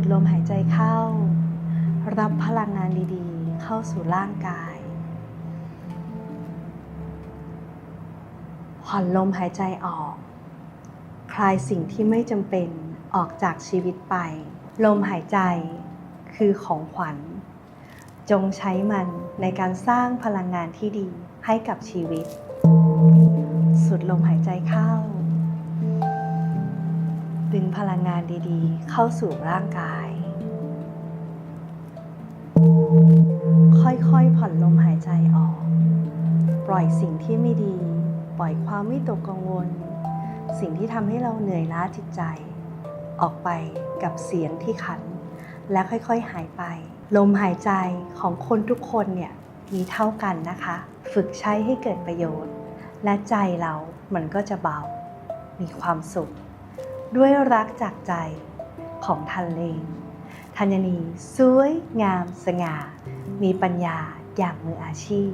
สูดลมหายใจเข้า รับพลังงานดีๆ เข้าสู่ร่างกาย ผ่อนลมหายใจออก คลายสิ่งที่ไม่จำเป็นออกจากชีวิตไป ลมหายใจคือของขวัญ จงใช้มันในการสร้างพลังงานที่ดีให้กับชีวิต สุดลมหายใจเข้า ดึงพลังงานดีๆ เข้าสู่ร่างกาย ค่อยๆผ่อนลมหายใจออก ปล่อยสิ่งที่ไม่ดี ปล่อยความวิตกกังวล สิ่งที่ทำให้เราเหนื่อยล้าจิตใจ ออกไปกับเสียงที่ขัน และค่อยๆหายไป ลมหายใจของคนทุกคนเนี่ยมีเท่ากันนะคะ ฝึกใช้ให้เกิดประโยชน์ และใจเรามันก็จะเบา มีความสุข ด้วยรักจากใจของทันเลงธัญนีสวยงามสง่า มีปัญญาอย่างมืออาชีพ